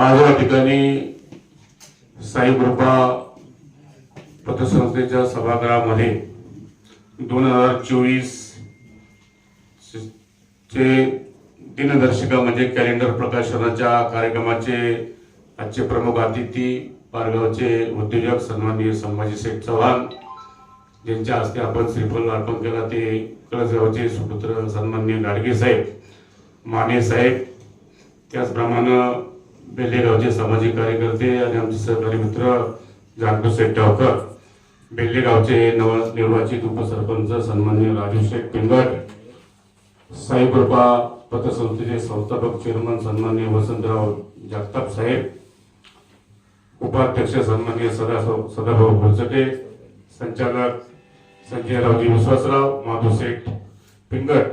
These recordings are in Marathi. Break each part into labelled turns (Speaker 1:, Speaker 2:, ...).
Speaker 1: आज या ठिकाणी साई पतसंस्थेच्या सभागृहामध्ये दोन हजार चोवीस चे दिनदर्शिका म्हणजे कॅलेंडर प्रकाशनाच्या कार्यक्रमाचे आजचे प्रमुख अतिथी पारगावचे उद्योजक सन्माननीय संभाजी शेठ चव्हाण ज्यांच्या हस्ते आपण श्रीफल अर्पण केला ते कळसगावचे सुपुत्र सन्माननीय गाडगे साहेब माने साहेब त्याचप्रमाणे बेल्लेगावचे सामाजिक कार्यकर्ते आणि आमचे सहकारी मित्र जानकर शेठ डावकर बेल्लेगावचे नवनिर्वाचित उपसरपंच सन्माननीय राजू शेख पिंगट साई पतसंस्थेचे संस्थापक चेअरमन सन्मान्य वसंतराव जगताप साहेब उपाध्यक्ष सन्मान्य सदा सदाभाऊ फुलचटे संचालक संजयरावजी विश्वासराव माधू शेठ पिंगट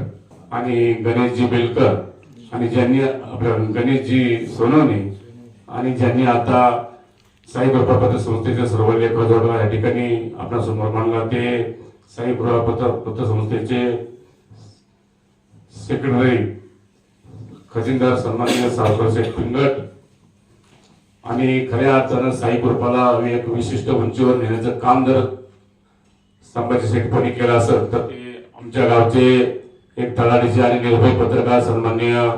Speaker 1: आणि गणेशजी बेलकर. आणि ज्यांनी आपलं गणेशजी सोनवणे आणि ज्यांनी आता साई कृपा संस्थेचे सर्व लेखा या ठिकाणी आपल्यासमोर मांडला ते साई पत्र पत्रसंस्थेचे सेक्रेटरी खजिनदार सन्माननीय सावकर शेठ पिंगट आणि खऱ्या अर्थानं साई कृपाला एक विशिष्ट उंचीवर नेण्याचं काम जर संभाजी शेठपणी केलं असेल तर ते आमच्या गावचे एक तळाडीचे आणि निर्भय पत्रकार सन्माननीय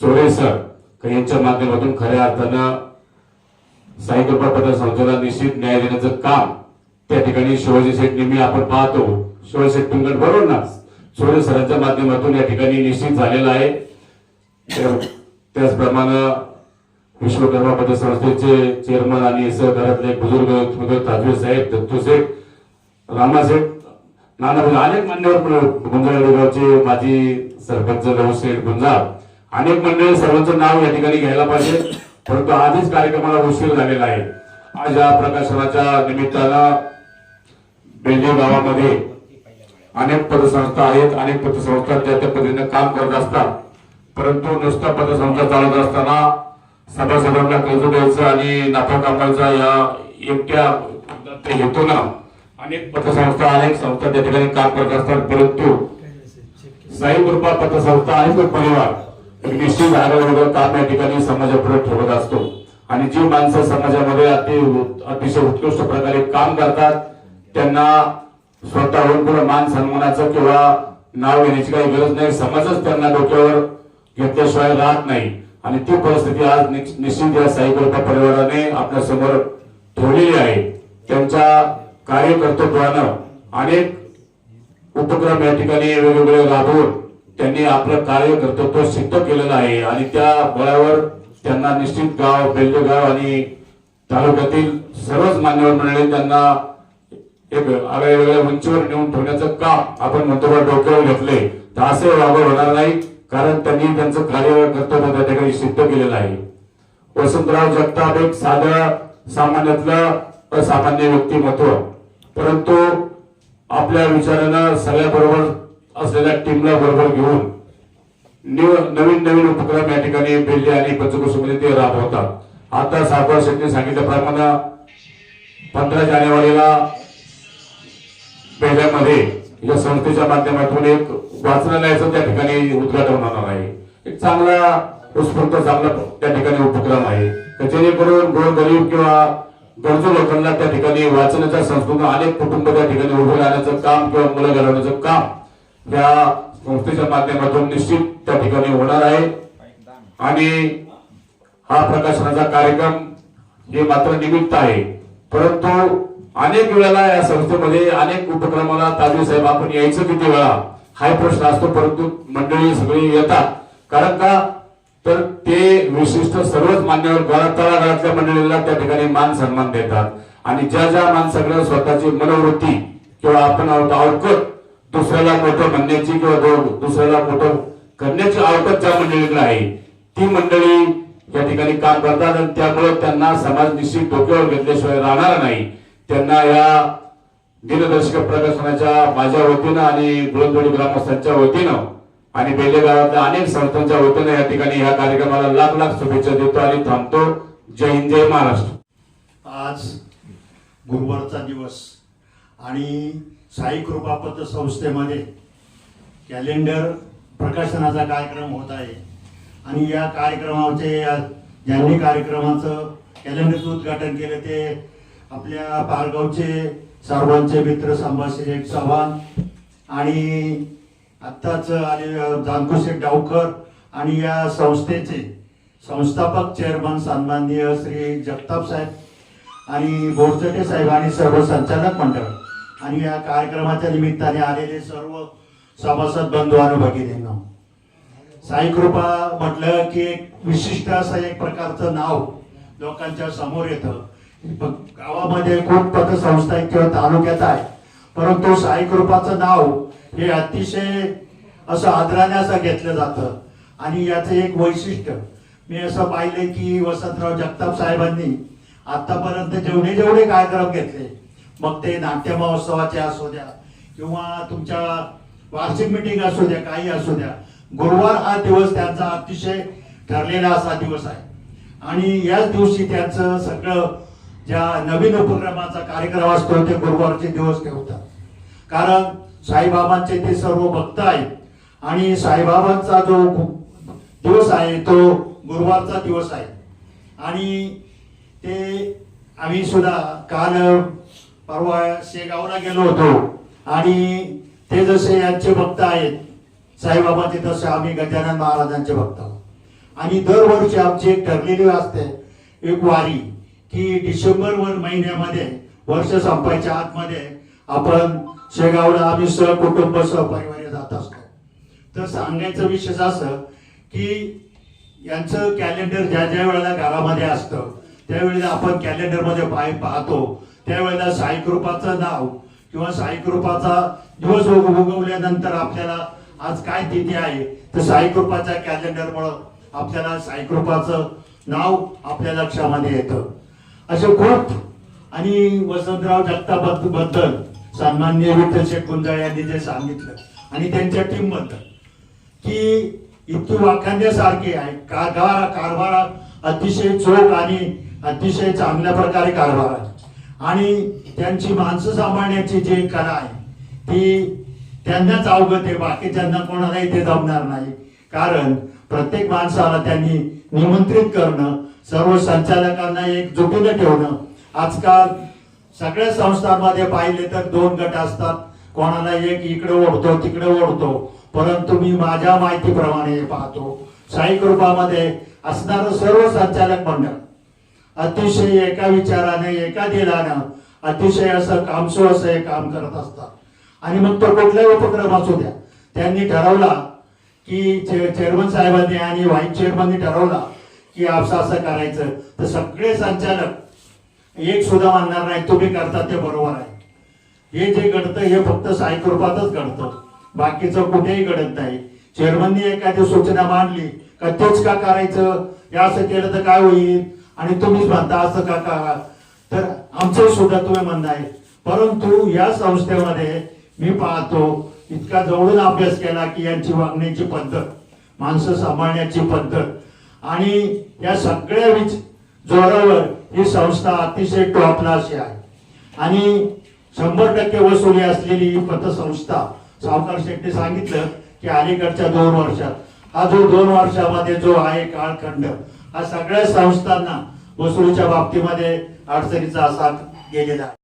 Speaker 1: चोरे सर यांच्या माध्यमातून खऱ्या अर्थानं साईकृपा पत्र संस्थेला निश्चित न्याय देण्याचं काम त्या ठिकाणी शिवाजी शेठ नेहमी आपण पाहतो. शिवाजी शेठ पिंगण बरोबर ना? चोरे सरांच्या माध्यमातून या ठिकाणी निश्चित झालेलं आहे. त्याचप्रमाणे विश्वकर्मा संस्थेचे चेअरमन आणि सहकारातले बुजुर्ग ताजवे साहेब दत्तू शेठ रामाशेठ नाना भाऊ, अनेक मान्यवर गुंजाळ माजी सरपंच रघु गुंजाळ अनेक मंडळी सर्वांचं नाव या ठिकाणी घ्यायला पाहिजे परंतु आधीच कार्यक्रमाला उशीर झालेला आहे आज या प्रकाशनाच्या निमित्तानं बेंजे गावामध्ये अनेक पदसंस्था आहेत अनेक पतसंस्था त्या त्या पद्धतीने काम करत असतात परंतु नुसता पतसंस्था चालत असताना सभासदांना कर्ज द्यायचं आणि नफा कापायचा या एकट्या हेतूनं अनेक पतसंस्था अनेक संस्था त्या ठिकाणी काम करत असतात परंतु साई कृपा पतसंस्था आणि तो परिवार निश्चित आरोग्य काम या ठिकाणी समाजापुढे ठेवत असतो. आणि जी माणसं समाजामध्ये अति अतिशय उत्कृष्ट प्रकारे काम करतात त्यांना स्वतःहून पुढे मान सन्मानाचं किंवा नाव घेण्याची काही गरज नाही समाजच त्यांना डोक्यावर घेतल्याशिवाय राहत नाही. आणि ती परिस्थिती आज निश्चित या साई कृपा परिवाराने आपल्यासमोर ठेवलेली आहे. त्यांच्या कार्यकर्तृत्वानं अनेक उपक्रम या ठिकाणी वेगवेगळे राबवून त्यांनी आपलं कार्यकर्तृत्व सिद्ध केलेलं आहे. आणि त्या बळावर त्यांना निश्चित गाव बेल्लेगाव आणि तालुक्यातील सर्वच मान्यवर मंडळी त्यांना एक वेगळ्या उंचीवर नेऊन ठेवण्याचं काम आपण म्हणतो डोक्यावर घेतले. तर असे वागव होणार नाही कारण त्यांनी त्यांचं कार्य कर्तव्य त्या ठिकाणी सिद्ध केलेलं आहे. वसंतराव जगताप एक साधं सामान्यातलं असामान्य व्यक्तिमत्व. परंतु आपल्या विचारांना सगळ्या बरोबर असलेल्या टीमला बरोबर घेऊन नवीन नवीन उपक्रम या ठिकाणी बेल्ले आणि पंचकोशीमध्ये ते राबवतात. आता साखर शेट्टी सांगितल्याप्रमाणे पंधरा जानेवारीला बेल्ल्यामध्ये या संस्थेच्या माध्यमातून एक वाचनालयाचं त्या ठिकाणी उद्घाटन होणार आहे. एक चांगला उत्स्फूर्त चांगला त्या ठिकाणी उपक्रम आहे. जेणेकरून गोरगरीब किंवा गरजू लोकांना त्या ठिकाणी वाचनाच्या संस्कृती अनेक कुटुंब त्या ठिकाणी उभे राहण्याचं काम किंवा मुलं घडवण्याचं काम या संस्थेच्या माध्यमातून निश्चित त्या ठिकाणी होणार आहे. आणि हा प्रकाशनाचा कार्यक्रम हे मात्र निमित्त आहे. परंतु अनेक वेळेला या संस्थेमध्ये अनेक उपक्रमाला ताजी साहेब आपण यायचं किती वेळा? हा एक प्रश्न असतो परंतु मंडळी सगळी येतात. कारण का? तर ते विशिष्ट सर्वच मान्यवर घरात तळागाळातल्या मंडळीला त्या ठिकाणी मान सन्मान देतात. आणि ज्या ज्या माणसाकडे स्वतःची मनोवृत्ती किंवा आपण अवकत दुसऱ्याला मोठं म्हणण्याची किंवा दुसऱ्याला मोठं करण्याची अवकत ज्या मंडळीकडे आहे ती मंडळी या ठिकाणी काम करतात आणि त्यामुळे त्यांना समाज निश्चित डोक्यावर घेतल्याशिवाय राहणार नाही. त्यांना या दिनदर्शक प्रकाशनाच्या माझ्या वतीनं आणि गुळंदोडी ग्रामस्थांच्या वतीनं आणि बेलेगावातल्या अनेक संस्थांच्या वतीने या ठिकाणी या कार्यक्रमाला लाख लाख शुभेच्छा देतो आणि थांबतो. जय हिंद जय महाराष्ट्र.
Speaker 2: आज गुरुवारचा दिवस आणि साई कृपा संस्थेमध्ये कॅलेंडर प्रकाशनाचा कार्यक्रम होत आहे. आणि या कार्यक्रमाचे या ज्यांनी कार्यक्रमाचं कॅलेंडरचं उद्घाटन केलं ते आपल्या पारगावचे सर्वांचे मित्र संभाषी एक चव्हाण आणि आत्ताच आणि जानकुशे डावकर आणि या संस्थेचे संस्थापक चेअरमन सन्माननीय श्री जगताप साहेब आणि बोरचटे साहेब आणि सर्व संचालक मंडळ आणि या कार्यक्रमाच्या निमित्ताने आलेले सर्व सभासद बंधू आणि भगिनींना. साई कृपा म्हटलं की एक विशिष्ट असं एक प्रकारचं नाव लोकांच्या समोर येतं. गावामध्ये खूप पतसंस्था आहेत किंवा तालुक्यात आहे परंतु साईकृपाचं नाव हे अतिशय असं आदराने असं घेतलं जातं. आणि याचं एक वैशिष्ट्य मी असं पाहिले की वसंतराव जगताप साहेबांनी आतापर्यंत जेवढे जेवढे कार्यक्रम घेतले मग ते नाट्य महोत्सवाचे असू द्या किंवा तुमच्या वार्षिक मिटिंग असू द्या काही असू द्या गुरुवार हा दिवस त्यांचा अतिशय ठरलेला असा दिवस आहे. आणि याच दिवशी त्यांचं सगळं ज्या नवीन उपक्रमाचा कार्यक्रम असतो ते गुरुवारचे दिवस ठेवतात. कारण साईबाबांचे ते सर्व भक्त आहेत आणि साईबाबांचा जो दिवस आहे तो गुरुवारचा दिवस आहे. आणि ते आम्ही सुद्धा काल परवा शेगावला गेलो होतो आणि ते जसे यांचे भक्त आहेत साईबाबांचे तसे आम्ही गजानन महाराजांचे भक्त आहोत. आणि दरवर्षी आमची एक ठरलेली असते एक वारी. की डिसेंबर वर महिन्यामध्ये वर्ष संपायच्या आतमध्ये आपण शेगावला आम्ही सहकुटुंब सहपरिवार जात असतो. तर सांगायचं विशेष असं की यांचं कॅलेंडर ज्या ज्या वेळेला घरामध्ये असतं त्यावेळेला आपण कॅलेंडरमध्ये पाय पाहतो. त्यावेळेला साईकृपाचं नाव किंवा साईकृपाचा दिवस उगवल्यानंतर आपल्याला आज काय तिथी आहे तर साईकृपाच्या कॅलेंडरमुळं आपल्याला साईकृपाचं नाव आपल्या लक्षामध्ये येतं. असे खूप आणि वसंतराव जगतापबद्दल सन्मान्य विठ्ठल शेठ गुंजाळ यांनी जे सांगितलं आणि त्यांच्या टीमबद्दल की इतकी वाखाणण्यासारखी आहे. कारभार कारभार अतिशय चोख आणि अतिशय चांगल्या प्रकारे कारभार आहे. आणि त्यांची माणसं सांभाळण्याची जी कला आहे ती त्यांनाच अवगत आहे. बाकीच्यांना कोणालाही ते जमणार नाही. कारण प्रत्येक माणसाला त्यांनी निमंत्रित करणं सर्व संचालकांना एक जुटीनं ठेवणं. आजकाल सगळ्या संस्थांमध्ये पाहिले तर दोन गट असतात. कोणाला एक इकडे ओढतो तिकडे ओढतो. परंतु मी माझ्या माहितीप्रमाणे पाहतो साई कृपामध्ये असणारं सर्व संचालक मंडळ अतिशय एका विचाराने एका दिलानं अतिशय असं कामसू असं हे काम करत असतात. आणि मग तो कुठलाही उपक्रम असू द्या त्यांनी ठरवला की चे- चेअरमन साहेबांनी आणि व्हाईस चेअरमननी ठरवला की असं असं करायचं. तर सगळे संचालक एक सुद्धा मानणार नाही तुम्ही करता ते बरोबर आहे. हे जे घडतं हे फक्त सायकृपातच घडतं. बाकीचं कुठेही घडत नाही. चेअरमननी एखादी सूचना मांडली का तेच का करायचं? हे असं केलं तर काय होईल? आणि तुम्हीच म्हणता असं का करा? तर आमचं सुद्धा तुम्ही म्हणणं आहे. परंतु या संस्थेमध्ये मी पाहतो इतका जवळून अभ्यास केला की यांची वागण्याची पद्धत माणसं सांभाळण्याची पद्धत आणि या सगळ्या विच जोरावर ही संस्था अतिशय टॉपला अशी आहे. आणि शंभर टक्के वसुली असलेली ही पतसंस्था सावकार शेट्टी सांगितलं की अलीकडच्या दोन वर्षात. हा जो दोन वर्षामध्ये जो आहे काळखंड हा सगळ्या संस्थांना वसुलीच्या बाबतीमध्ये अडचणीचा असा गेलेला आहे.